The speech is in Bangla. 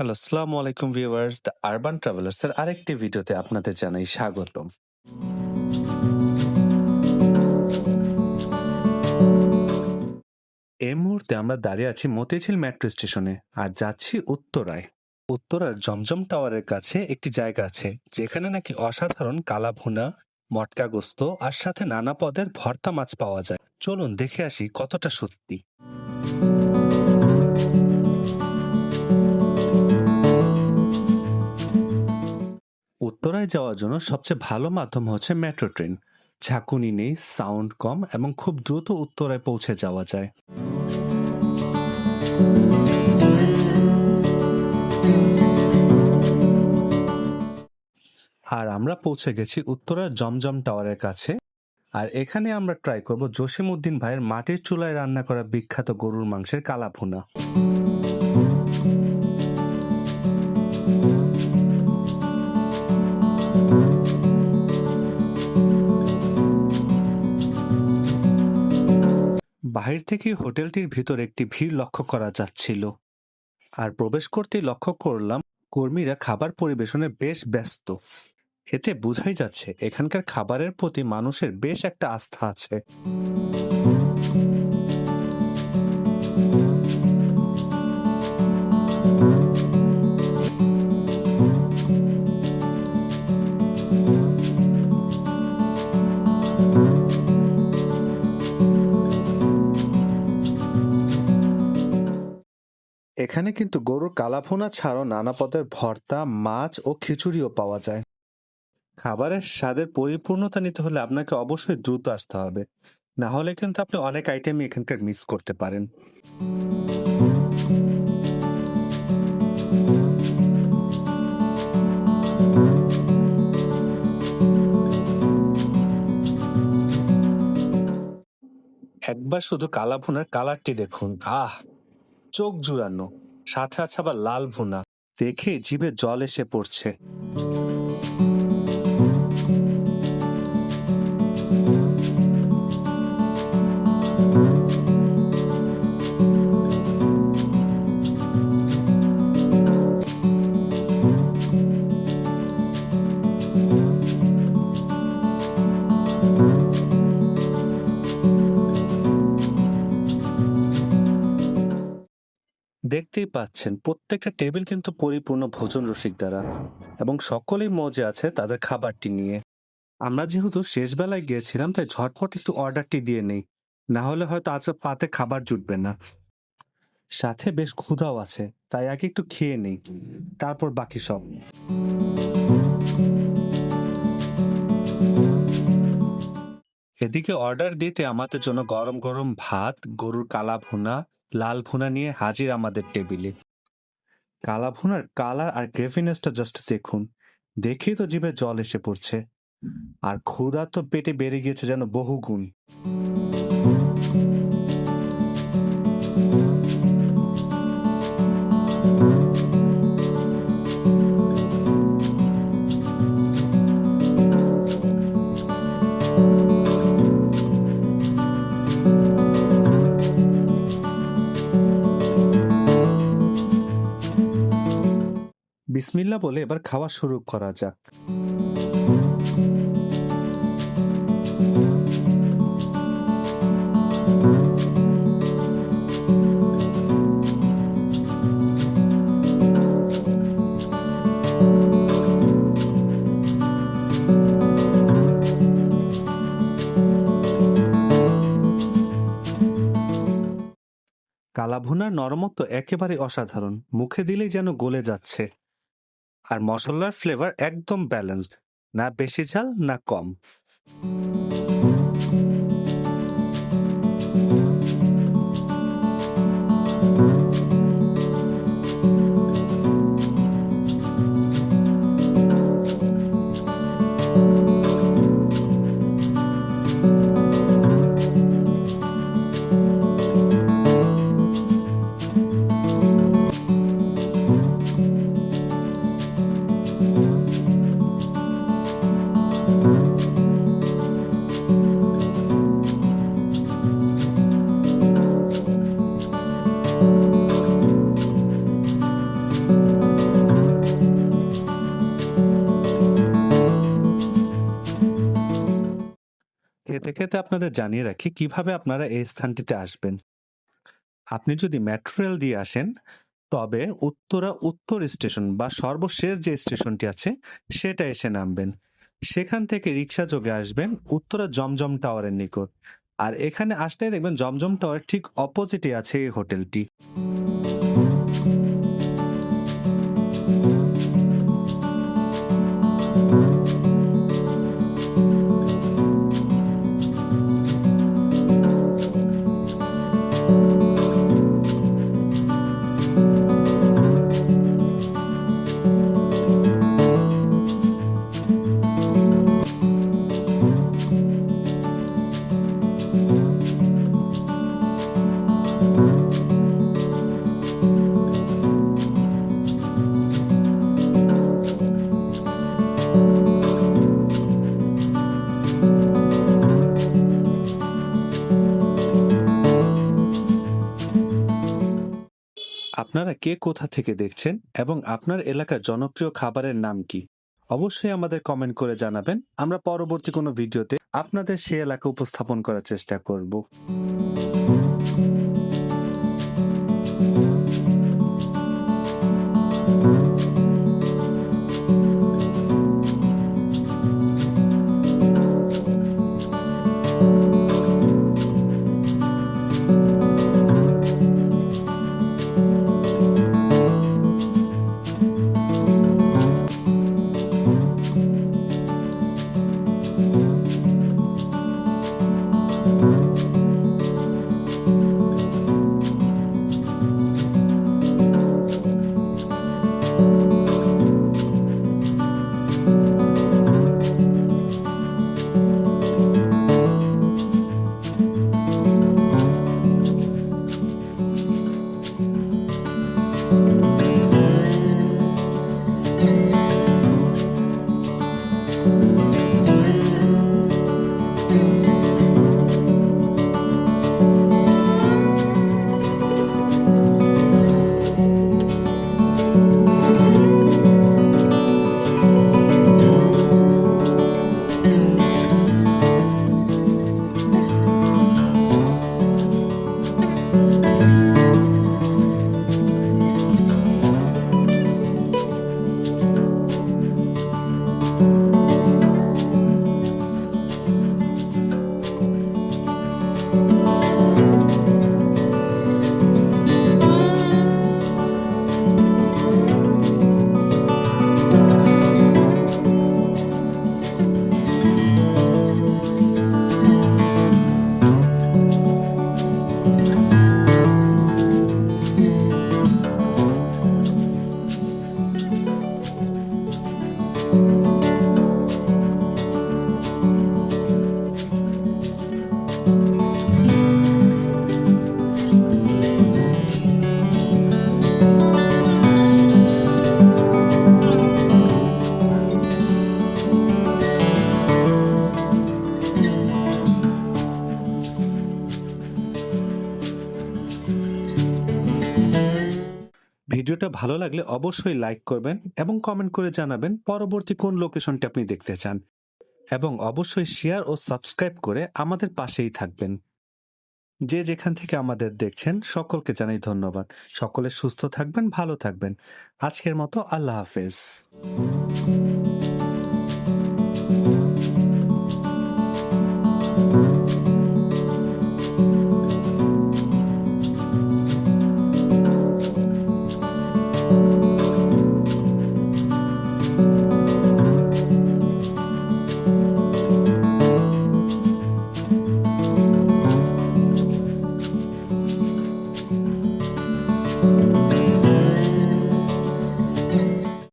হ্যালো, আসসালামু আলাইকুম ভিউয়ার্স। দ্য আরবান ট্রাভেলার্স এর আরেকটি ভিডিওতে আপনাদের জানাই স্বাগতম। এই মুহূর্তে আমরা দাঁড়িয়ে আছি মতিঝিল মেট্রো স্টেশনে আর যাচ্ছি উত্তরায়। উত্তরার জমজম টাওয়ারের কাছে একটি জায়গা আছে যেখানে নাকি অসাধারণ কালা ভুনা, মটকা গোস্ত আর সাথে নানা পদের ভর্তা মাছ পাওয়া যায়। চলুন দেখে আসি কতটা সত্যি। উত্তরায় যাওয়ার জন্য সবচেয়ে ভালো মাধ্যম হচ্ছে মেট্রো ট্রেন। ঝাঁকুনি নেই, সাউন্ড কম এবং খুব দ্রুত উত্তরায় পৌঁছে যাওয়া যায়। আর আমরা পৌঁছে গেছি উত্তরার জমজম টাওয়ারের কাছে। আর এখানে আমরা ট্রাই করব জসিমউদ্দিন ভাইয়ের মাটির চুলায় রান্না করা বিখ্যাত গরুর মাংসের কালা বাহির থেকে হোটেলটির ভিতর একটি ভিড় লক্ষ্য করা যাচ্ছিল। আর প্রবেশ করতে লক্ষ্য করলাম, কর্মীরা খাবার পরিবেশনে বেশ ব্যস্ত। এতে বোঝাই যাচ্ছে, এখানকার খাবারের প্রতি মানুষের বেশ একটা আস্থা আছে। এখানে কিন্তু গরুর কালাভুনা ছাড়াও নানা পদের ভর্তা, মাছ ও খিচুড়িও পাওয়া যায়। খাবারের স্বাদের পরিপূর্ণতা নিতে হলে আপনাকে অবশ্যই দ্রুত আসতে হবে। না হলে কিন্তু আপনি অনেক আইটেমই এখানকার মিস করতে পারেন। একবার শুধু কালা ভুনার কালারটি দেখুন। আহ, চোখ জুড়ানো। সাথে আছে আবার লাল ভুনা। দেখে জিভে জল এসে পড়ছে। দেখতেই পাচ্ছেন, প্রত্যেকটা টেবিল কিন্তু পরিপূর্ণ ভোজন রসিক দ্বারা এবং সকলেই মজা আছে তাদের খাবারটি নিয়ে। আমরা যেহেতু শেষ বেলায় গিয়েছিলাম, তাই ঝটপট একটু অর্ডারটি দিয়ে নেই। না হলে হয়তো আজ পাতে খাবার জুটবে না। সাথে বেশ ক্ষুধাও আছে, তাই আগে একটু খেয়ে নেই। তারপর বাকি সব। এদিকে অর্ডার দিতে আমাদের জন্য গরম গরম ভাত, গরুর কালা ভুনা, লাল ভুনা নিয়ে হাজির আমাদের টেবিলে কালা ভুনার কালার আর গ্রেভিনেসটা জাস্ট দেখুন। দেখেই তো জিভে জল এসে পড়ছে। আর ক্ষুধা তো পেটে বেড়ে গিয়েছে যেন বহুগুণ। বিসমিল্লা বলে এবার খাওয়া শুরু করা যাক। কালাভুনার নরমত্ব একেবারে অসাধারণ। মুখে দিলেই যেন গলে যাচ্ছে। আর মশলার ফ্লেভার একদম ব্যালেন্সড না বেশি ঝাল না কম। এলাকাতে আপনাদের জানিয়ে রাখি কীভাবে আপনারা এই স্থানটিতে আসবেন। আপনি যদি মেট্রো রেল দিয়ে আসেন, তবে উত্তরা উত্তর স্টেশন বা সর্বশেষ যে স্টেশনটি আছে, সেটা এসে নামবেন। সেখান থেকে রিক্সা যোগে আসবেন উত্তরা জমজম টাওয়ারের নিকট। আর এখানে আসলে দেখবেন জমজম টাওয়ার ঠিক অপোজিটে আছে এই হোটেলটি। আপনারা কে কোথা থেকে দেখছেন এবং আপনার এলাকার জনপ্রিয় খাবারের নাম কি? অবশ্যই আমাদের কমেন্ট করে জানাবেন। আমরা পরবর্তী কোনো ভিডিওতে আপনাদের সে এলাকা উপস্থাপন করার চেষ্টা করব। ভিডিওটা ভালো লাগলে অবশ্যই লাইক করবেন এবং কমেন্ট করে জানাবেন পরবর্তী কোন লোকেশনটি আপনি দেখতে চান। এবং অবশ্যই শেয়ার ও সাবস্ক্রাইব করে আমাদের পাশেই থাকবেন। যে যেখান থেকে আমাদের দেখছেন, সকলকে জানাই ধন্যবাদ। সকলে সুস্থ থাকবেন, ভালো থাকবেন। আজকের মতো আল্লাহ হাফেজ।